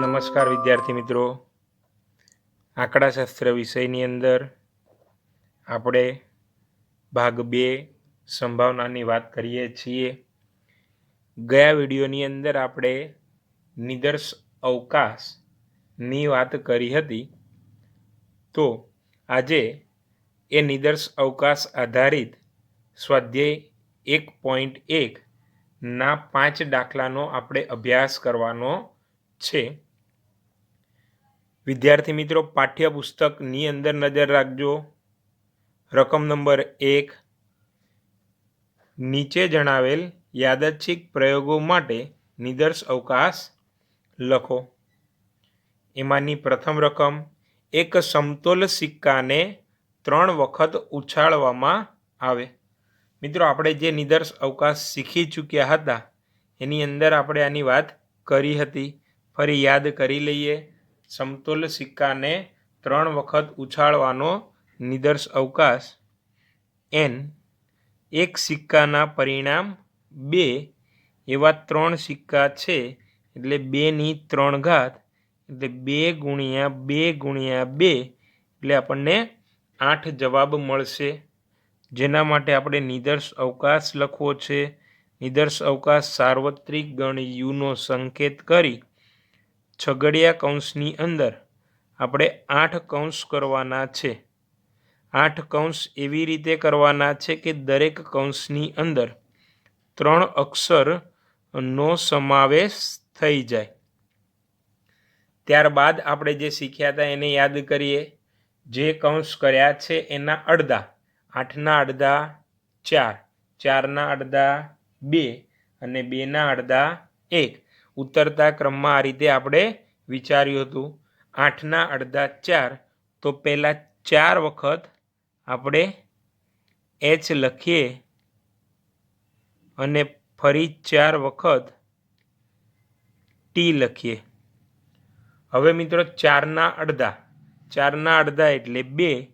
નમસ્કાર વિદ્યાર્થી મિત્રો. આંકડાશાસ્ત્ર વિષયની અંદર આપણે ભાગ બે સંભાવનાની વાત કરીએ છીએ. ગયા વિડીયોની અંદર આપણે નિદર્શ અવકાશની વાત કરી હતી. તો આજે એ નિદર્શ અવકાશ આધારિત સ્વાધ્યાય એક પોઈન્ટ એક ના પાંચ દાખલાનો આપણે અભ્યાસ કરવાનો છે. વિદ્યાર્થી મિત્રો, પાઠ્યપુસ્તકની અંદર નજર રાખજો. રકમ નંબર એક. નીચે જણાવેલ યાદચ્છિક પ્રયોગો માટે નિદર્શ અવકાશ લખો. એમાંની પ્રથમ રકમ, એક સમતોલ સિક્કાને ત્રણ વખત ઉછાળવામાં આવે. મિત્રો, આપણે જે નિદર્શ અવકાશ શીખી ચૂક્યા હતા, એની અંદર આપણે આની વાત કરી હતી. ફરી યાદ કરી લઈએ. સમતોલ સિક્કાને ત્રણ વખત ઉછાળવાનો નિદર્શ અવકાશ. એન, એક સિક્કાના પરિણામ બે, એવા ત્રણ સિક્કા છે, એટલે બેની ત્રણ ઘાત, એટલે બે ગુણ્યા બે ગુણ્યા બે, એટલે આપણને આઠ જવાબ મળશે. જેના માટે આપણે નિદર્શ અવકાશ લખવો છે. નિદર્શ અવકાશ સાર્વત્રિક ગણ યુનો સંકેત કરી છગડિયા કૌંસની અંદર આપણે આઠ કૌંસ કરવાના છે. આઠ કૌંસ એવી રીતે કરવાના છે કે દરેક કૌંસની અંદર ત્રણ અક્ષરનો સમાવેશ થઈ જાય. ત્યારબાદ આપણે જે શીખ્યા હતા એને યાદ કરીએ. જે કૌંસ કર્યા છે એના અડધા. આઠના અડધા ચાર. ચારના અડધા બે અને બેના અડધા એક. ઉતરતા ક્રમમાં આ રીતે આપણે વિચાર્યું હતું. આઠના અડધા ચાર. તો પહેલાં ચાર વખત આપણે એચ લખીએ અને ફરી ચાર વખત ટી લખીએ. હવે મિત્રો ચારના અડધા. ચારના અડધા એટલે બે.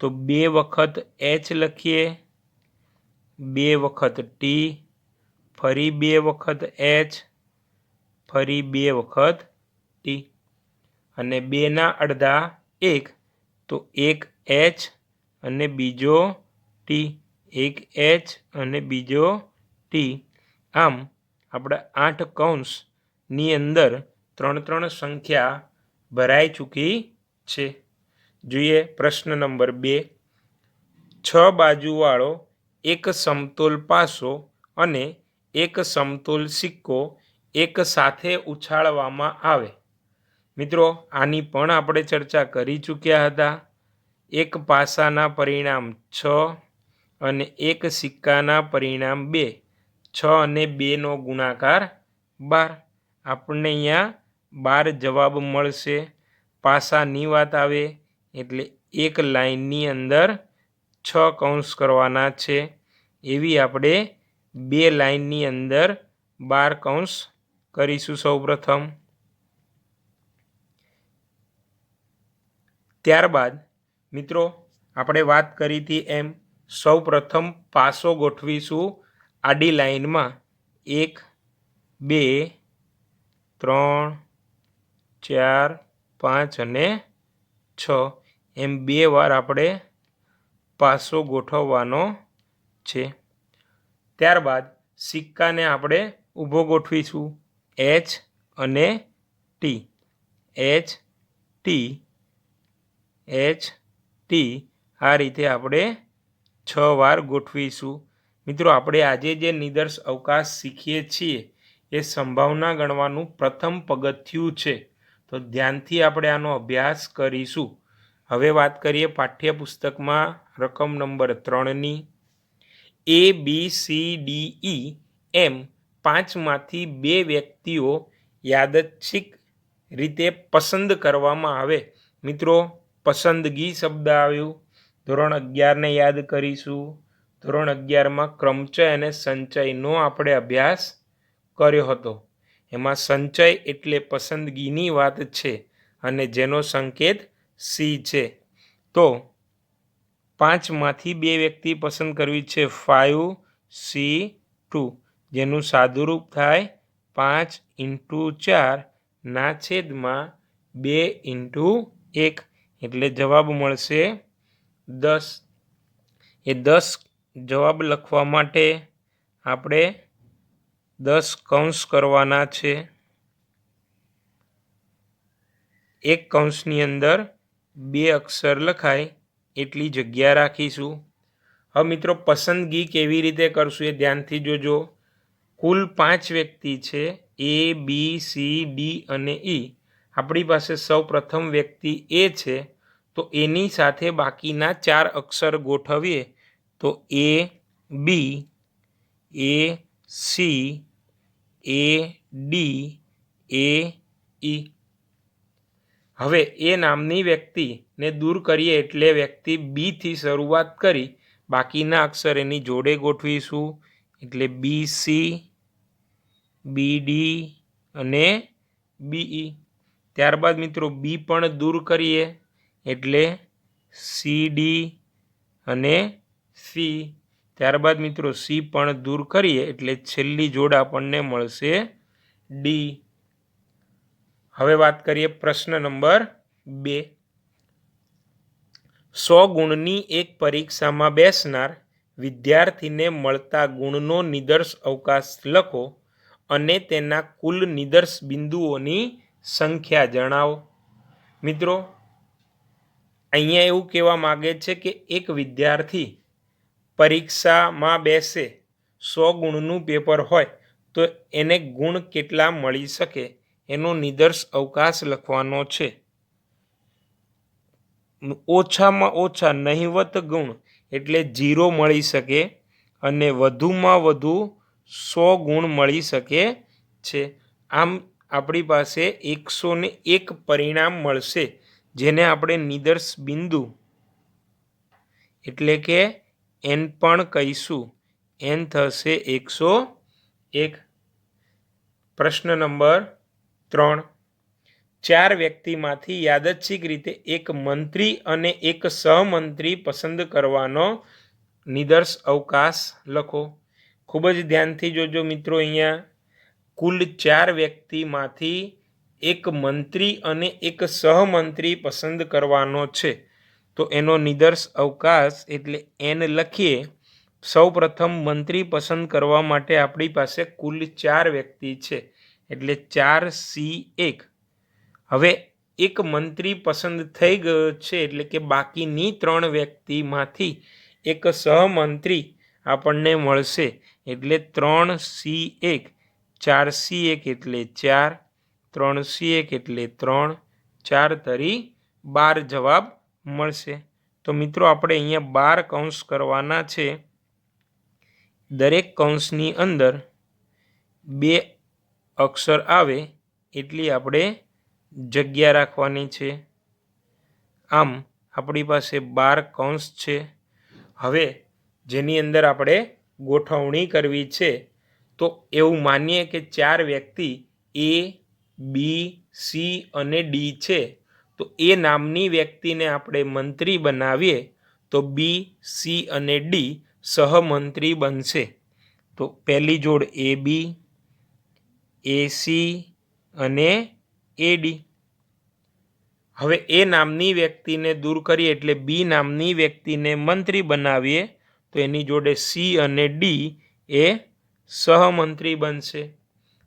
તો બે વખત એચ લખીએ. બે વખત ટી ફરી બે વખત એચ ફરી બે વખત ટી અને બેના અડધા એક, તો એક એચ અને બીજો ટી એક એચ અને બીજો ટી આમ આપણે આઠ કૌંસની અંદર ત્રણ ત્રણ સંખ્યા ભરાઈ ચૂકી છે. જોઈએ પ્રશ્ન નંબર બે. છ બાજુવાળો એક સમતોલ પાસો અને એક સમતોલ સિક્કો એક સાથે ઉછાળવામાં આવે. મિત્રો, આની પણ આપણે ચર્ચા કરી ચૂક્યા હતા. એક પાસાના પરિણામ છ અને એક સિક્કાના પરિણામ બે. છ અને બેનો ગુણાકાર બાર. આપણને અહીંયા બાર જવાબ મળશે. પાસાની વાત આવે એટલે એક લાઈનની અંદર છ કૌંસ કરવાના છે. એવી આપણે બે લાઈનની અંદર બાર કૌંસ કરીશું સૌપ્રથમ. ત્યારબાદ મિત્રો આપણે વાત કરી હતી એમ સૌપ્રથમ પાસો ગોઠવીશું આડી લાઈનમાં એક, બે, ત્રણ, ચાર, પાંચ અને છ. એમ બે વાર આપણે પાસો ગોઠવવાનો છે. ત્યારબાદ સિક્કાને આપણે ઊભો ગોઠવીશું. એચ અને T H T H T આ રીતે આપણે છ વાર ગોઠવીશું. મિત્રો, આપણે આજે જે નિદર્શ અવકાશ શીખીએ છીએ, એ સંભાવના ગણવાનું પ્રથમ પગથિયું છે. તો ધ્યાનથી આપણે આનો અભ્યાસ કરીશું. હવે વાત કરીએ પાઠ્યપુસ્તકમાં રકમ નંબર ત્રણની. એ બી સી ડી ઈ એમ પાંચમાંથી બે વ્યક્તિઓ યાદચ્છિક રીતે પસંદ કરવામાં આવે. મિત્રો, પસંદગી શબ્દ આવ્યું. ધોરણ અગિયારને યાદ કરીશું. ધોરણ અગિયારમાં ક્રમચય અને સંચયનો આપણે અભ્યાસ કર્યો હતો. એમાં સંચય એટલે પસંદગીની વાત છે અને જેનો સંકેત સી છે. તો પાંચમાંથી બે વ્યક્તિ પસંદ કરવી છે ફાઇવ સી ટુ. જેનું સાદુરૂપ થાય પાંચ ઇન્ટુ ચાર ના છેદમાં બે ઇન્ટુ એક. એટલે જવાબ મળશે દસ. એ દસ જવાબ લખવા માટે આપણે દસ કૌંસ કરવાના છે. એક કૌંસની અંદર બે અક્ષર લખાય એટલી જગ્યા રાખીશું. હવે મિત્રો, પસંદગી કેવી રીતે કરશું એ ધ્યાનથી જોજો. કુલ પાંચ વ્યક્તિ છે, એ, બી, સી, ડી અને ઈ આપણી પાસે સૌ પ્રથમ વ્યક્તિ એ છે, તો એની સાથે બાકીના ચાર અક્ષર ગોઠવીએ, તો એ, બી, એ, સી, એ, ડી, એ ઈ હવે એ નામની વ્યક્તિને દૂર કરીએ એટલે વ્યક્તિ બીથી શરૂઆત કરી, બાકીના અક્ષર એની જોડે ગોઠવીશું. એટલે બી સી, બી ડી અને બીઈ ત્યારબાદ મિત્રો બી પણ દૂર કરીએ, એટલે સી ડી અને સી. ત્યારબાદ મિત્રો સી પણ દૂર કરીએ, એટલે છેલ્લી જોડ આપણને મળશે ડી. હવે વાત કરીએ પ્રશ્ન નંબર બે. સો ગુણની એક પરીક્ષામાં બેસનાર વિદ્યાર્થીને મળતા ગુણનો નિદર્શ અવકાશ લખો અને તેના કુલ નિદર્શ બિંદુઓની સંખ્યા જણાવો. મિત્રો, અહીંયા એવું કહેવા માગે છે કે એક વિદ્યાર્થી પરીક્ષામાં બેસે સો ગુણનું પેપર હોય તો એને ગુણ કેટલા મળી શકે? એનો નિદર્શ અવકાશ લખવાનો છે. ઓછામાં ઓછા નહિવત ગુણ એટલે જીરો મળી શકે અને વધુમાં વધુ સો ગુણ મળી શકે છે. આમ આપણી પાસે એકસો ને એક પરિણામ મળશે, જેને આપણે નિદર્શ બિંદુ એટલે કે એન પણ કહીશું. એન થશે એકસો એક. પ્રશ્ન નંબર ત્રણ. ચાર વ્યક્તિમાંથી યાદચ્છિક રીતે એક મંત્રી અને એક સહમંત્રી પસંદ કરવાનો નિદર્શ અવકાશ લખો. ખૂબ જ ધ્યાનથી જોજો મિત્રો અહીંયા. કુલ ચાર વ્યક્તિમાંથી એક મંત્રી અને એક સહમંત્રી પસંદ કરવાનો છે. તો એનો નિદર્શ અવકાશ એટલે એન લખીએ. સૌ પ્રથમ મંત્રી પસંદ કરવા માટે આપણી પાસે કુલ ચાર વ્યક્તિ છે. એટલે ચાર સી એક. હવે એક મંત્રી પસંદ થઈ ગયો છે એટલે કે બાકીની ત્રણ વ્યક્તિમાંથી એક સહમંત્રી આપણને મળશે. એટલે ત્રણ સી એક, ચાર સી એક એટલે ચાર, ત્રણ સી એક એટલે ત્રણ, ચાર તરી બાર જવાબ મળશે. તો મિત્રો, આપણે અહીંયા બાર કૌંસ કરવાના છે. દરેક કૌંસની અંદર બે અક્ષર આવે એટલી આપણે જગ્યા રાખવાની છે. આમ આપણી પાસે બાર કૌંસ છે. હવે જેની અંદર આપણે ગોઠવણી કરવી છે, તો એવું માનીએ કે ચાર વ્યક્તિ એ, બી, સી અને ડી છે. તો એ નામની વ્યક્તિને આપણે મંત્રી બનાવીએ, તો બી, સી અને ડી સહમંત્રી બનશે. તો પહેલી જોડ એ બી એસી અને એડી હવે એ નામની વ્યક્તિને દૂર કરીએ એટલે બી નામની વ્યક્તિને મંત્રી બનાવીએ તો એની જોડે સી અને ડી એ સહમંત્રી બનશે.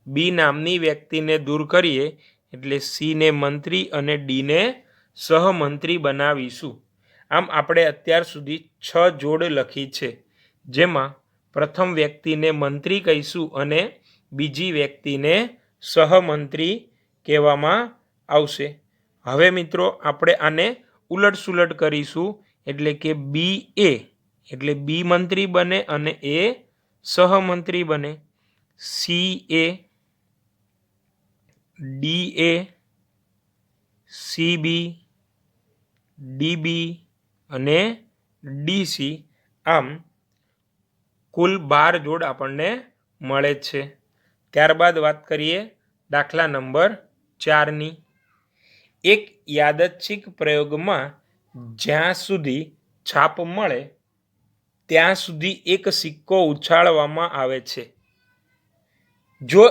બી નામની વ્યક્તિને દૂર કરીએ એટલે સીને મંત્રી અને ડીને સહમંત્રી બનાવીશું. આમ આપણે અત્યાર સુધી છ જોડ લખી છે. જેમાં પ્રથમ વ્યક્તિને મંત્રી કહીશું અને બીજી વ્યક્તિને સહમંત્રી કહેવામાં આવશે. હવે મિત્રો, આપણે આને ઉલટ સુલટ કરીશું. એટલે કે બી એ, એટલે બી મંત્રી બને અને એ સહમંત્રી બને. C A, D A, C B, D B અને ડીસી આમ કુલ બાર જોડ આપણને મળે છે. ત્યારબાદ વાત કરીએ દાખલા નંબર ચારની. એક યાદચ્છિક પ્રયોગમાં જ્યાં સુધી છાપ મળે, ત્યાં સુધી એક સિક્કો ઉછાળવામાં આવે છે. જો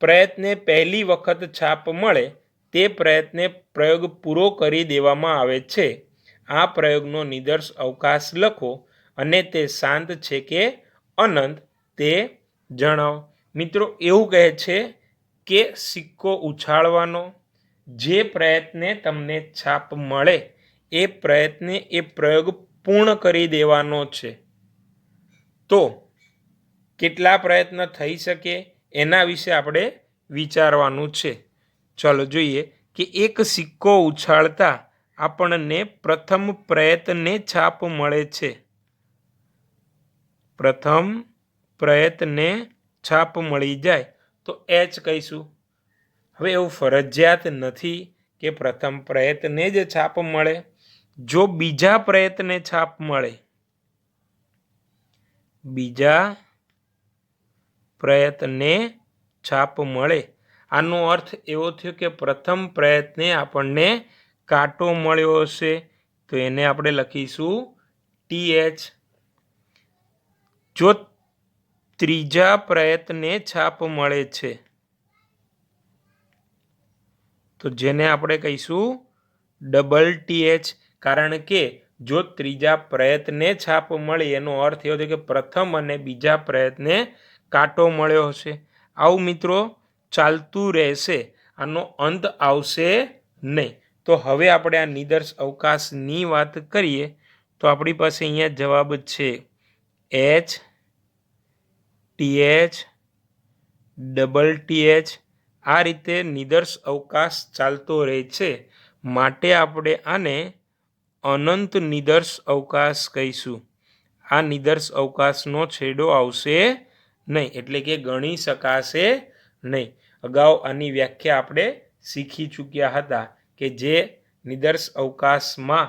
પ્રયત્ને પહેલી વખત છાપ મળે, તે પ્રયત્ને પ્રયોગ પૂરો કરી દેવામાં આવે છે. આ પ્રયોગનો નિદર્શ અવકાશ લખો અને તે શાંત છે કે અનંત તે જણાવો. મિત્રો એવું કહે છે કે સિક્કો ઉછાળવાનો જે પ્રયત્ને તમને છાપ મળે, એ પ્રયત્ને, એ પ્રયોગ પૂર્ણ કરી દેવાનો છે. તો કેટલા પ્રયત્ન થઈ શકે એના વિશે આપણે વિચારવાનું છે. ચાલો જોઈએ કે એક સિક્કો ઉછાળતા આપણને પ્રથમ પ્રયત્ને છાપ મળે છે. પ્રથમ પ્રયત્ને છાપ મળી જાય તો એચ કહીશું. હવે એવું ફરજિયાત નથી કે પ્રથમ પ્રયત્ને જ છાપ મળે. જો બીજા પ્રયત્ને છાપ મળે. બીજા પ્રયત્ને છાપ મળે. આનો અર્થ એવો થયો કે પ્રથમ પ્રયત્ને આપણને કાંટો મળ્યો હશે. તો એને આપણે લખીશું ટી એચ. જો ત્રીજા પ્રયત્ને છાપ મળે છે. તો જેને આપણે કહીશું ડબલ ટીએચ કારણ કે જો ત્રીજા પ્રયત્ને છાપ મળી, એનો અર્થ એવો છે કે પ્રથમ અને બીજા પ્રયત્ને કાંટો મળ્યો હશે. આવું મિત્રો ચાલતું રહેશે, આનો અંત આવશે નહીં. તો હવે આપણે આ નિદર્શ અવકાશની વાત કરીએ, તો આપણી પાસે અહીંયા જવાબ છે એચ ટીએચ ડબલ ટીએચ આ રીતે નિદર્શ અવકાશ ચાલતો રહે છે. માટે આપણે આને અનંત નિદર્શ અવકાશ કહીશું. આ નિદર્શ અવકાશનો છેડો આવશે નહીં, એટલે કે ગણી શકાશે નહીં. અગાઉ આની વ્યાખ્યા આપણે શીખી ચૂક્યા હતા કે જે નિદર્શ અવકાશમાં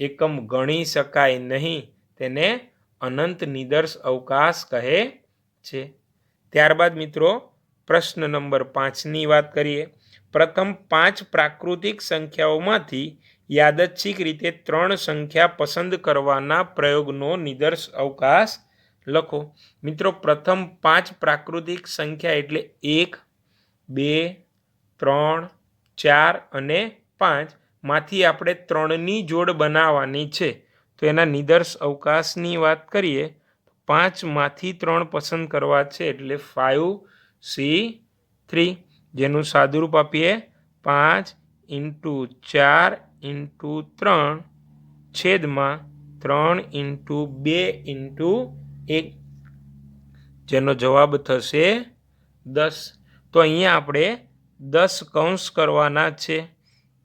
એકમ ગણી શકાય નહીં, તેને અનંત નિદર્શ અવકાશ કહે છે. ત્યારબાદ મિત્રો, પ્રશ્ન નંબર પાંચની વાત કરીએ. પ્રથમ પાંચ પ્રાકૃતિક સંખ્યાઓમાંથી યાદચ્છિક રીતે ત્રણ સંખ્યા પસંદ કરવાના પ્રયોગનો નિદર્શ અવકાશ લખો. મિત્રો, પ્રથમ પાંચ પ્રાકૃતિક સંખ્યા એટલે એક, બે, ત્રણ, ચાર અને પાંચ. માંથી આપણે ત્રણની જોડ બનાવવાની છે. તો એના નિદર્શ અવકાશની વાત કરીએ પાંચમાંથી ત્રણ પસંદ કરવા છે, એટલે ફાઇવ સી થ્રી જેનું સાદુરૂપ આપીએ, પાંચ ઇન્ટુ ચાર ઇન્ટુ ત્રણ છેદમાં ત્રણ ઇન્ટુ બે ઇન્ટુ એક. જેનો જવાબ થશે દસ. તો અહીંયા આપણે દસ કૌંસ કરવાના છે.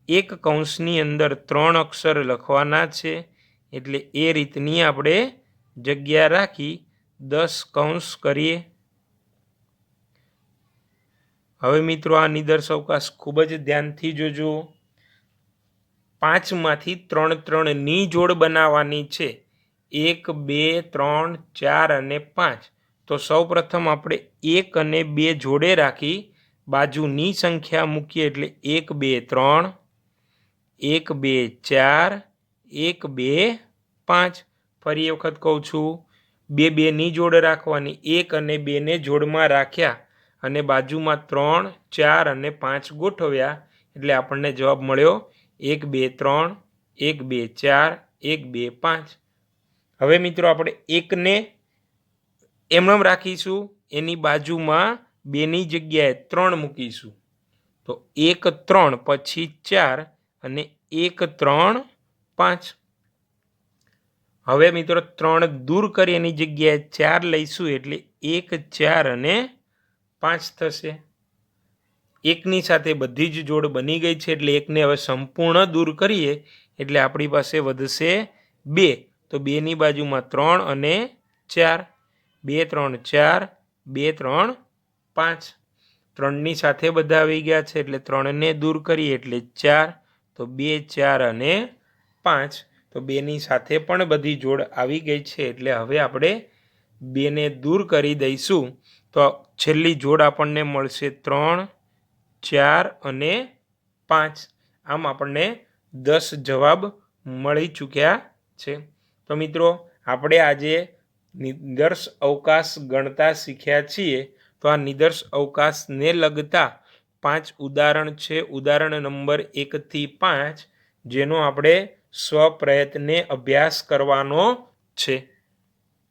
એક કૌંસની અંદર ત્રણ અક્ષર લખવાના છે. એટલે એ રીતની આપણે જગ્યા રાખી દસ કૌંસ કરીએ. હવે મિત્રો આ નિદર્શ અવકાશ ખૂબ જ ધ્યાનથી જોજો. પાંચમાંથી ત્રણ ત્રણની જોડ બનાવવાની છે. એક, બે, ત્રણ, ચાર અને પાંચ. તો સૌપ્રથમ આપણે એક અને બે જોડે રાખી બાજુની સંખ્યા મૂકીએ એટલે એક, બે, ત્રણ. એક, બે, ચાર. એક, બે, પાંચ. ફરી વખત કહું છું, બે, બેની જોડ રાખવાની. એક અને બેને જોડમાં રાખ્યા અને બાજુમાં ત્રણ, ચાર અને પાંચ ગોઠવ્યા. એટલે આપણને જવાબ મળ્યો, એક, બે, ત્રણ, એક, બે, ચાર, એક, બે, પાંચ. હવે મિત્રો આપણે એકને એમણમ રાખીશું, એની બાજુમાં બેની જગ્યાએ ત્રણ મૂકીશું. તો એક, ત્રણ, પછી ચાર અને એક, ત્રણ પાંચ. હવે મિત્રો ત્રણ દૂર કરી એની જગ્યાએ ચાર લઈશું એટલે એક, ચાર અને પાંચ થશે. એકની સાથે બધી જ જોડ બની ગઈ છે એટલે એકને હવે સંપૂર્ણ દૂર કરીએ એટલે આપણી પાસે વધશે બે. તો બેની બાજુમાં ત્રણ અને ચાર. બે, ત્રણ, ચાર. બે, ત્રણ, પાંચ. ત્રણની સાથે બધા આવી ગયા છે એટલે ત્રણને દૂર કરીએ એટલે ચાર. તો બે, ચાર અને પાંચ, તો બેની સાથે પણ બધી જોડ આવી ગઈ છે, એટલે હવે આપણે બેને દૂર કરી દઈશું. તો છેલ્લી જોડ આપણને મળશે ત્રણ, ચાર અને પાંચ. આમ આપણને દસ જવાબ મળી ચૂક્યા છે. તો મિત્રો, આપણે આજે નિદર્શ અવકાશ ગણતા શીખ્યા છીએ. તો આ નિદર્શ અવકાશને લગતા પાંચ ઉદાહરણ છે. ઉદાહરણ નંબર એકથી પાંચ, જેનો આપણે સ્વપ્રયત્ને અભ્યાસ કરવાનો છે.